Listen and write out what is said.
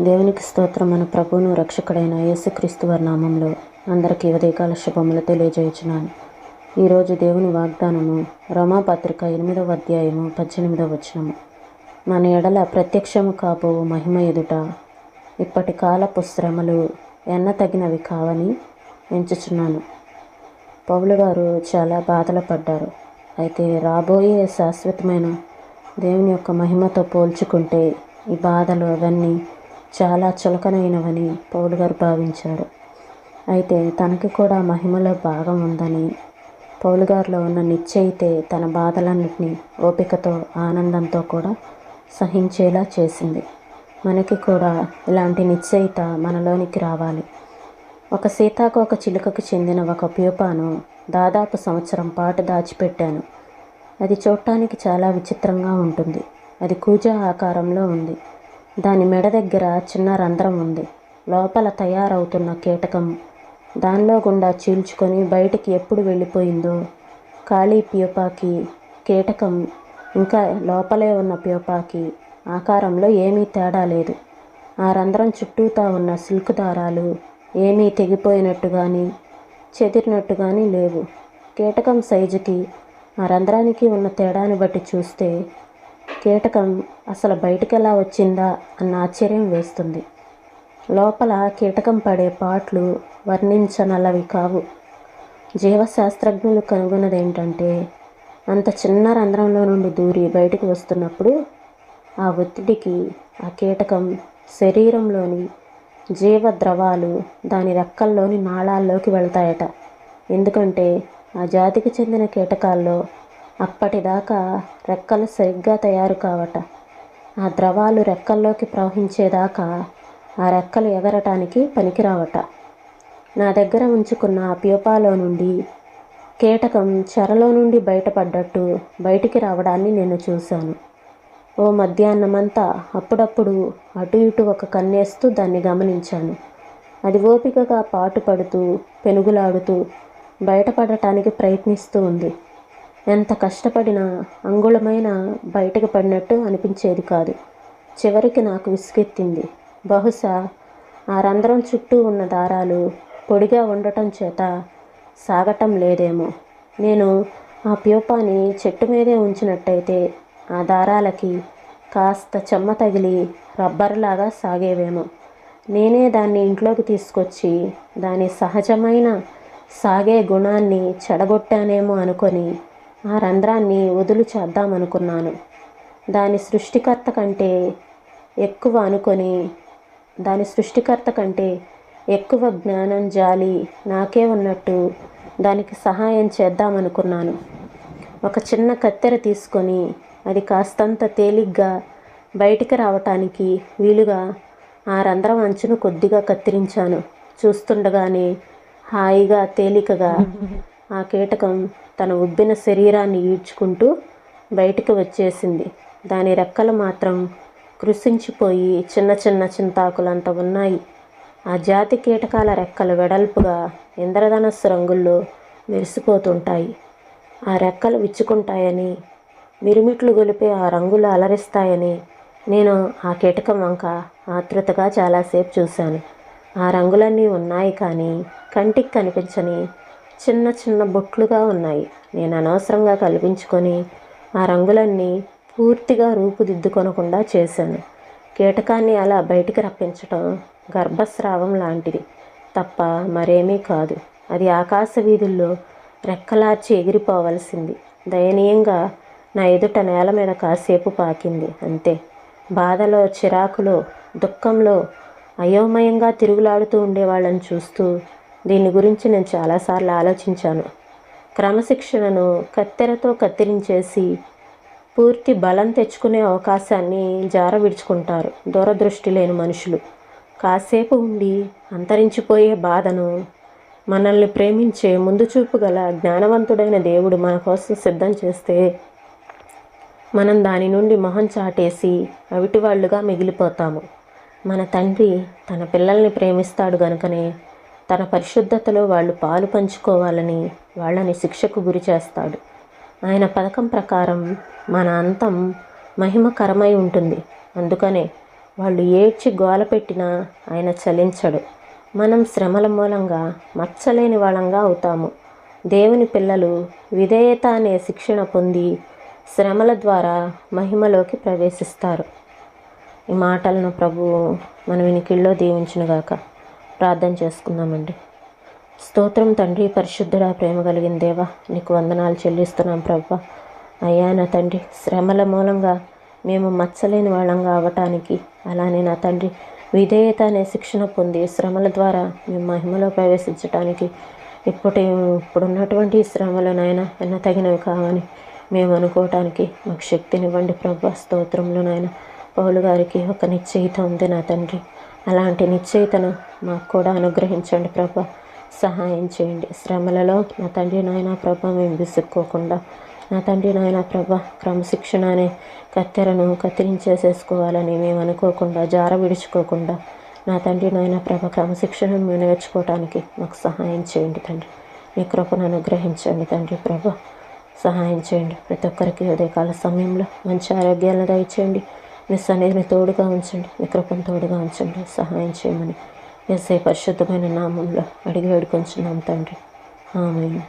దేవునికి స్తోత్రం మన ప్రభువును రక్షకుడైన యేసుక్రీస్తు వారి నామంలో అందరికీ ఉదయకాల శుభములు తెలియజేయచున్నాను. ఈరోజు దేవుని వాగ్దానము రమాపత్రిక ఎనిమిదవ అధ్యాయము పద్దెనిమిదవ వచనము. మన ఎడల ప్రత్యక్షము కాబో మహిమ ఎదుట ఇప్పటి కాలపు శ్రమలు ఎన్న తగినవి కావని ఎంచుచున్నాను. పౌలు గారు చాలా బాధలు పడ్డారు. అయితే రాబోయే శాశ్వతమైన దేవుని యొక్క మహిమతో పోల్చుకుంటే ఈ బాధలు అవన్నీ చాలా చులకనైనవని పౌలు గారు భావించారు. అయితే తనకి కూడా మహిమలో భాగం ఉందని పౌలు గారిలో ఉన్న నిశ్చయితే తన బాధలన్నింటినీ ఓపికతో ఆనందంతో కూడా సహించేలా చేసింది. మనకి కూడా ఇలాంటి నిశ్చయిత మనలోనికి రావాలి. ఒక సీతాకోక చిలుకకు చెందిన ఒక ప్యూపాను దాదాపు సంవత్సరం పాటు దాచిపెట్టాను. అది చూడటానికి చాలా విచిత్రంగా ఉంటుంది. అది కూజా ఆకారంలో ఉంది. దాని మెడ దగ్గర చిన్న రంధ్రం ఉంది. లోపల తయారవుతున్న కీటకం. దానిలో గుండా చీల్చుకొని బయటికి ఎప్పుడు వెళ్ళిపోయిందో? ఖాళీ ప్యూపాకి కీటకం. ఇంకా లోపలే ఉన్న ప్యూపాకి ఆకారంలో ఏమీ తేడా లేదు. ఆ రంధ్రం చుట్టూతా ఉన్న సిల్క్ దారాలు ఏమీ తెగిపోయినట్టు కానీ చెదిరినట్టు కానీ లేవు. కీటకం సైజుకి ఆ రంధ్రానికి ఉన్న తేడాని బట్టి చూస్తే కీటకం అసలు బయటికి ఎలా వచ్చిందా అన్న ఆశ్చర్యం వేస్తుంది. లోపల కీటకం పడే పాట్లు వర్ణించనలవి కావు. జీవశాస్త్రజ్ఞులు కనుగొన్నది ఏంటంటే అంత చిన్న రంధ్రంలో నుండి దూరి బయటకు వస్తున్నప్పుడు ఆ ఒత్తిడికి ఆ కీటకం శరీరంలోని జీవ ద్రవాలు దాని రెక్కల్లోని నాళాల్లోకి వెళ్తాయట. ఎందుకంటే ఆ జాతికి చెందిన కీటకాల్లో అప్పటిదాకా రెక్కలు సరిగ్గా తయారు కావట. ఆ ద్రవాలు రెక్కల్లోకి ప్రవహించేదాకా ఆ రెక్కలు ఎగరటానికి పనికిరావట. నా దగ్గర ఉంచుకున్న ఆ ప్యూపాలో నుండి కీటకం చెరలో నుండి బయటపడ్డట్టు బయటికి రావడాన్ని నేను చూశాను. ఓ మధ్యాహ్నమంతా అప్పుడప్పుడు అటు ఇటు ఒక కన్నేస్తూ దాన్ని గమనించాను. అది ఓపికగా పాటుపడుతూ పెనుగులాడుతూ బయటపడటానికి ప్రయత్నిస్తూ ఉంది. ఎంత కష్టపడినా అంగుళమైన బయటకు పడినట్టు అనిపించేది కాదు. చివరికి నాకు విసుగెత్తింది. బహుశా ఆ రంధ్రం చుట్టూ ఉన్న దారాలు పొడిగా ఉండటం చేత సాగటం లేదేమో. నేను ఆ ప్యూపాని చెట్టు మీదే ఉంచినట్టయితే ఆ దారాలకి కాస్త చెమ్మ తగిలి రబ్బర్లాగా సాగేవేమో. నేనే దాన్ని ఇంట్లోకి తీసుకొచ్చి దాని సహజమైన సాగే గుణాన్ని చెడగొట్టానేమో అనుకొని ఆ రంధ్రాన్ని వదులు చేద్దామనుకున్నాను. దాని సృష్టికర్త కంటే ఎక్కువ అనుకొని దాని సృష్టికర్త కంటే ఎక్కువ జ్ఞానం జాలి నాకే ఉన్నట్టు దానికి సహాయం చేద్దామనుకున్నాను. ఒక చిన్న కత్తెర తీసుకొని అది కాస్తంత తేలిగ్గా బయటికి రావటానికి వీలుగా ఆ రంధ్రం అంచును కొద్దిగా కత్తిరించాను. చూస్తుండగానే హాయిగా తేలికగా ఆ కీటకం తన ఉబ్బిన శరీరాన్ని ఈడ్చుకుంటూ బయటికి వచ్చేసింది. దాని రెక్కలు మాత్రం కృషించిపోయి చిన్న చిన్న చింతాకులంత ఉన్నాయి. ఆ జాతి కీటకాల రెక్కలు వెడల్పుగా ఇంద్రధనస్సు రంగుల్లో మెరిసిపోతుంటాయి. ఆ రెక్కలు విచ్చుకుంటాయని మిరుమిట్లు గొలిపే ఆ రంగులు అలరిస్తాయని నేను ఆ కీటకం వంక ఆతృతగా చాలాసేపు చూశాను. ఆ రంగులన్నీ ఉన్నాయి కానీ కంటికి కనిపించని చిన్న చిన్న బొట్లుగా ఉన్నాయి. నేను అనవసరంగా కల్పించుకొని ఆ రంగులన్నీ పూర్తిగా రూపుదిద్దుకొనకుండా చేశాను. కీటకాన్ని అలా బయటికి రప్పించటం గర్భస్రావం లాంటిది. తప్ప మరేమీ కాదు. అది ఆకాశ వీధుల్లో రెక్కలార్చి ఎగిరిపోవలసింది. దయనీయంగా నా ఎదుట నేల మీద కాసేపు పాకింది. అంతే. బాధలో చిరాకులో దుఃఖంలో అయోమయంగా తిరుగులాడుతూ ఉండేవాళ్ళని చూస్తూ దీని గురించి నేను చాలాసార్లు ఆలోచించాను. క్రమశిక్షణను కత్తెరతో కత్తిరించేసి పూర్తి బలం తెచ్చుకునే అవకాశాన్ని జార విడుచుకుంటారు దూరదృష్టి లేని మనుషులు. కాసేపు ఉండి అంతరించిపోయే బాధను మనల్ని ప్రేమించే ముందు చూపు గల జ్ఞానవంతుడైన దేవుడు మన కోసం సిద్ధం చేస్తే మనం దాని నుండి మొహం చాటేసి అవిటివాళ్ళుగా మిగిలిపోతాము. మన తండ్రి తన పిల్లల్ని ప్రేమిస్తాడు గనుకనే తన పరిశుద్ధతలో వాళ్ళు పాలు పంచుకోవాలని వాళ్ళని శిక్షకు గురి చేస్తాడు. ఆయన పథకం ప్రకారం మన అంతం మహిమకరమై ఉంటుంది. అందుకనే వాళ్ళు ఏడ్చి గోల పెట్టినా ఆయన చలించడు. మనం శ్రమల మూలంగా మచ్చలేని వాళ్ళంగా అవుతాము. దేవుని పిల్లలు విధేయత అనే శిక్షణ పొంది శ్రమల ద్వారా మహిమలోకి ప్రవేశిస్తారు. ఈ మాటలను ప్రభు మన వినికిల్లో దీవించునుగాక. ప్రార్థన చేసుకుందామండి. స్తోత్రం తండ్రి పరిశుద్ధుడా ప్రేమ కలిగిన దేవా నీకు వందనాలు చెల్లిస్తున్నాం ప్రభా. అయ్యా నా తండ్రి శ్రమల మూలంగా మేము మచ్చలేని వాళ్ళంగా అవ్వటానికి అలానే నా తండ్రి విధేయత అనే శిక్షణ పొంది శ్రమల ద్వారా మేము మహిమలో ప్రవేశించడానికి ఇప్పటి ఇప్పుడున్నటువంటి శ్రమలు నాయన ఎన్న తగినవి కావని మేము అనుకోవటానికి మాకు శక్తినివ్వండి ప్రభు. స్తోత్రంలో నాయన. పౌలు గారికి ఒక నిశ్చయిత ఉంది నా తండ్రి. అలాంటి నిశ్చయితను మాకు కూడా అనుగ్రహించండి ప్రభా. సహాయం చేయండి. శ్రమలలో నా తండ్రి నాయన ప్రభ మేము విసుక్కోకుండా. నా తండ్రి నాయన ప్రభ క్రమశిక్షణ అనే కత్తెరను కత్తిరించేసేసుకోవాలని మేము అనుకోకుండా జార విడుచుకోకుండా. నా తండ్రి నాయన ప్రభ క్రమశిక్షణను మేము నేర్చుకోవడానికి మాకు సహాయం చేయండి తండ్రి. మీ కృపను అనుగ్రహించండి తండ్రి ప్రభ. సహాయం చేయండి. ప్రతి ఒక్కరికి ఉదయకాల సమయంలో మంచి ఆరోగ్యాలను దయచేయండి. మీ సన్నిధిని తోడుగా ఉంచండి. మీ కృపను తోడుగా ఉంచండి. సహాయం చేయమని. ఎస్ఐ పరిశుద్ధమైన నామంలో అడిగి వేడుకొంచున్నాం తండ్రి. ఆమె